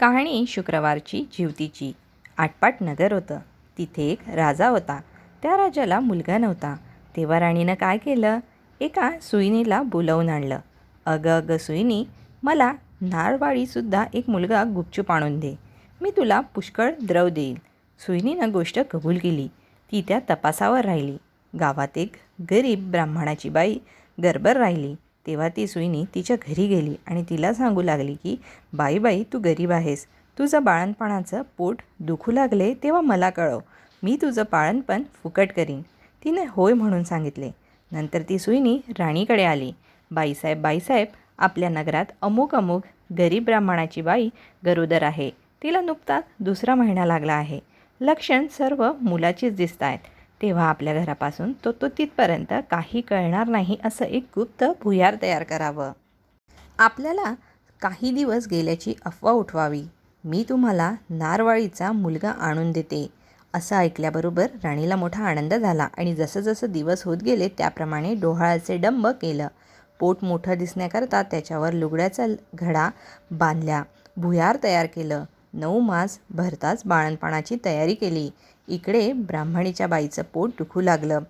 कहाणी शुक्रवारची जिवतीची. आटपाट नगर होतं. तिथे एक राजा होता. त्या राजाला मुलगा नव्हता. तेव्हा राणीनं काय केलं? एका सुईणीला बोलावून आणलं. अगं अगं सुईनी मला नारवाडीसुद्धा एक मुलगा गुपचूप आणून दे. मी तुला पुष्कळ द्रव देईल. सुईनीनं गोष्ट कबूल केली. ती त्या तपासावर राहिली. गावात एक गरीब ब्राह्मणाची बाई गरबर राहिली. तेव्हा ती सुईणी तिच्या घरी गेली आणि तिला सांगू लागली की बाई बाई तू गरीब आहेस. तुझं बाळणपणाचं पोट दुखू लागले तेव्हा मला कळव. मी तुझं बाळणपण फुकट करीन. तिने होय म्हणून सांगितले. नंतर ती सुईणी राणीकडे आली. बाईसाहेब बाईसाहेब आपल्या नगरात अमुक अमुक गरीब ब्राह्मणाची बाई गरोदर आहे. तिला नुकताच दुसरा महिना लागला आहे. लक्षण सर्व मुलाचीच दिसत आहेत तेव्हा आपल्या घरापासून तो तो तिथपर्यंत काही कळणार नाही असं एक गुप्त भुयार तयार करावं. आपल्याला काही दिवस गेल्याची अफवा उठवावी. मी तुम्हाला नारवाळीचा मुलगा आणून देते असं ऐकल्याबरोबर राणीला मोठा आनंद झाला आणि जसं जसं दिवस होत गेले त्याप्रमाणे डोहाळाचे डंब केलं. पोट मोठं दिसण्याकरता त्याच्यावर लुगड्याचा घडा बांधल्या भुयार तयार केलं. नऊ मास भरताच बाळणपणाची तयारी केली. इकडे ब्राह्मणीच्या बाईचं पोट दुखू लागलं.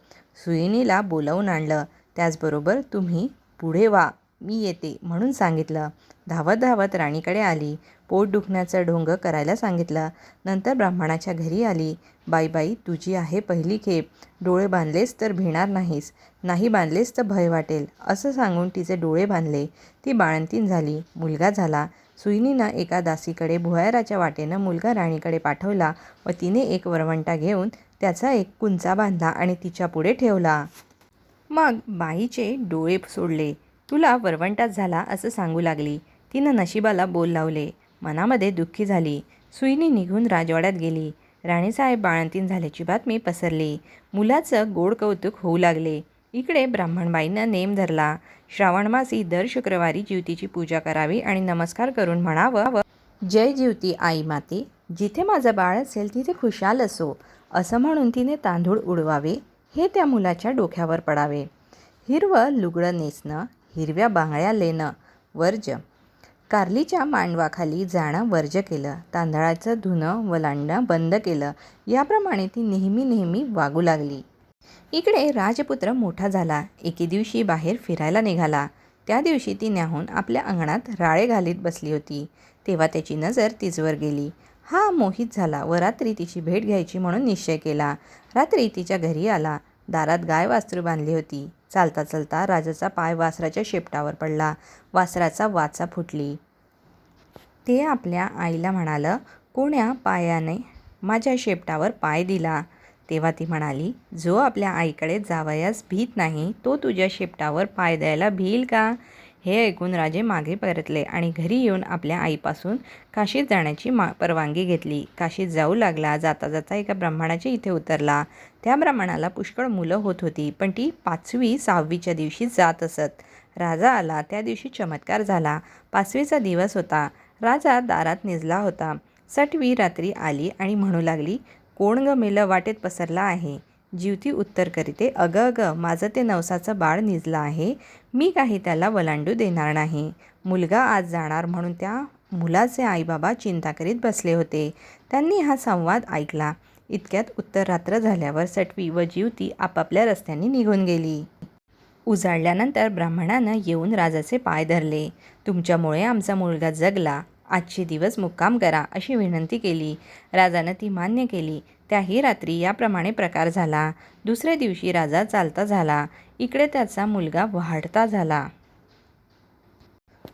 सुईणीला बोलावून आणलं. त्याचबरोबर तुम्ही पुढे वा मी येते म्हणून सांगितलं. धावत धावत राणीकडे आली. पोट दुखण्याचं ढोंग करायला सांगितलं. नंतर ब्राह्मणाच्या घरी आली. बाई बाई तुझी आहे पहिली खेप. डोळे बांधलेस तर भिणार नाहीस. नाही बांधलेस तर भय वाटेल. असं सांगून तिचे डोळे बांधले. ती बाळंतीण झाली. मुलगा झाला. सुईनीनं एका दासीकडे भुयाराच्या वाटेनं मुलगा राणीकडे पाठवला व तिने एक वरवंटा घेऊन त्याचा एक कुंचा बांधला आणि तिच्या पुढे ठेवला. मग बाईचे डोळे सोडले. तुला वरवंटाच झाला असं सांगू लागली तिनं नशिबाला बोल लावले. मनामध्ये दुःखी झाली. सुईनी निघून राजवाड्यात गेली. राणीसाहेब बाळंतीण झाल्याची बातमी पसरली. मुलाचं गोड कौतुक होऊ लागले. इकडे ब्राह्मणबाईंनं नेम धरला. श्रावणमासी दर शुक्रवारी ज्युतीची पूजा करावी आणि नमस्कार करून म्हणावं जय ज्युती आई माते जिथे माझं बाळ असेल तिथे खुशाल असो असं म्हणून तिने तांदूळ उडवावे हे त्या मुलाच्या डोक्यावर पडावे. हिरवं लुगडं नेसणं हिरव्या बांगड्या लेणं वर्ज. कारलीच्या मांडवाखाली जाणं वर्ज केलं. तांदळाचं धुणं वलांडणं बंद केलं. याप्रमाणे ती नेहमी नेहमी वागू लागली. इकडे राजपुत्र मोठा झाला. एके दिवशी बाहेर फिरायला निघाला. त्या दिवशी ती न्याहून आपल्या अंगणात राळे घालीत बसली होती. तेव्हा त्याची नजर तिजवर गेली. हा मोहित झाला व रात्री तिची भेट घ्यायची म्हणून निश्चय केला. रात्री तिच्या घरी आला. दारात गाय वासरू बांधली होती. चालता चालता राजाचा पाय वासराच्या शेपटावर पडला. वासराचा वाचा फुटली. ते आपल्या आईला म्हणालं कोण्या पायाने माझ्या शेपटावर पाय दिला? तेव्हा ती म्हणाली जो आपल्या आईकडे जावयास भीत नाही तो तुझ्या शेपटावर पाय द्यायला भिईल का हे ऐकून राजे मागे परतले आणि घरी येऊन आपल्या आईपासून काशीत जाण्याची मा परवानगी घेतली. काशीत जाऊ लागला जाता जाता एका ब्राह्मणाच्या इथे उतरला. त्या ब्राह्मणाला पुष्कळ मुलं होत होती पण ती पाचवी सहावीच्या दिवशी जात असत. राजा आला त्या दिवशी चमत्कार झाला. पाचवीचा दिवस होता. राजा दारात निजला होता. सटवी रात्री आली आणि म्हणू लागली कोण ग मेलं वाटेत पसरला आहे. जीवती उत्तर करीते अगं अगं माझं ते नवसाचं बाळ निजलं आहे. मी काही त्याला वलांडू देणार नाही. मुलगा आज जाणार म्हणून त्या मुलाचे आईबाबा चिंता करीत बसले होते. त्यांनी हा संवाद ऐकला. इतक्यात उत्तर रात्र झाल्यावर सटवी व जीवती आपापल्या रस्त्यांनी निघून गेली. उजाडल्यानंतर ब्राह्मणानं येऊन राजाचे पाय धरले. तुमच्यामुळे आमचा मुलगा जगला. आजचे दिवस मुक्काम करा अशी विनंती केली. राजानं ती मान्य केली. त्याही रात्री याप्रमाणे प्रकार झाला. दुसऱ्या दिवशी राजा चालता झाला. इकडे त्याचा मुलगा वाढता झाला.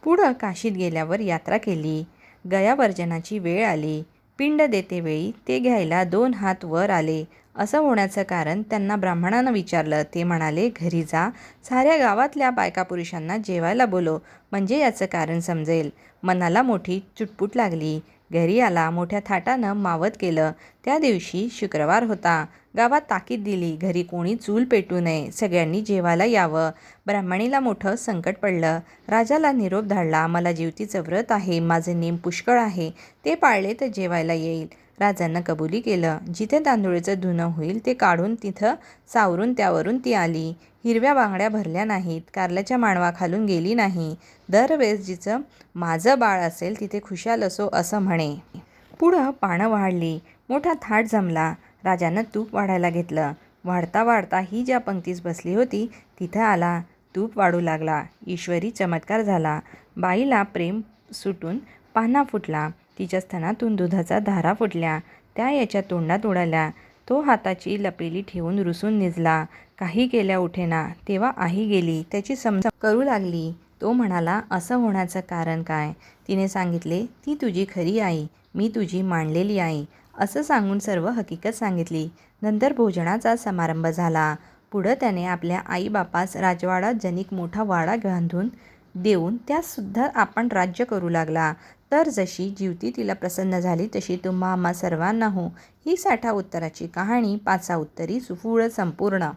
पुढं काशीत गेल्यावर यात्रा केली. गयावर्जनाची वेळ आली. पिंड देतेवेळी ते घ्यायला दोन हात वर आले. असं होण्याचं कारण त्यांना ब्राह्मणानं विचारलं. ते म्हणाले घरी जा. साऱ्या गावातल्या बायका पुरुषांना जेवायला बोलो म्हणजे याचं कारण समजेल. मनाला मोठी चुटपुट लागली. घरी आला मोठ्या थाटानं मावत केलं त्या दिवशी शुक्रवार होता. गावात ताकीद दिली. घरी कोणी चूल पेटू नये. सगळ्यांनी जेवायला यावं. ब्राह्मणीला मोठं संकट पडलं. राजाला निरोप धाडला. मला जीवतीचं व्रत आहे. माझे नेम पुष्कळ आहे. ते पाळले तर जेवायला येईल. राजांना कबुली केलं. जिथे तांदुळीचं धुणं होईल ते काढून तिथं सावरून त्यावरून ती आली. हिरव्या बांगड्या भरल्या नाहीत. कारल्याच्या मांडवाखालून गेली नाही. दरवेळेस जिचं माझं बाळ असेल तिथे खुशाल असो असं म्हणे. पुढं पानं वाढली. मोठा थाट जमला. राजानं तूप वाढायला घेतलं. वाढता वाढता ही ज्या पंक्तीस बसली होती तिथं आला. तूप वाढू लागला. ईश्वरी चमत्कार झाला. बाईला प्रेम सुटून पाना फुटला. तिच्या स्तनातून दुधाचा धारा फुटल्या. त्या याच्या तोंडात उडाल्या. तो हाताची लपेली ठेवून रुसून निजला. काही केल्या उठेना. तेव्हा आई गेली. त्याची समजा करू लागली. तो म्हणाला असं होण्याचं कारण काय? तिने सांगितले ती तुझी खरी आई. मी तुझी मांडलेली आई. असं सांगून सर्व हकीकत सांगितली. नंतर भोजनाचा समारंभ झाला. पुढं त्याने आपल्या आईबापास राजवाडा जनिक मोठा वाडा बांधून देऊन त्यासुद्धा आपण राज्य करू लागला. तर जशी जीवती तिला प्रसन्न झाली तशी तुम्हा आम्हा सर्वांना हो ही साठा उत्तराची कहाणी पाचा उत्तरी सुफूळ संपूर्ण.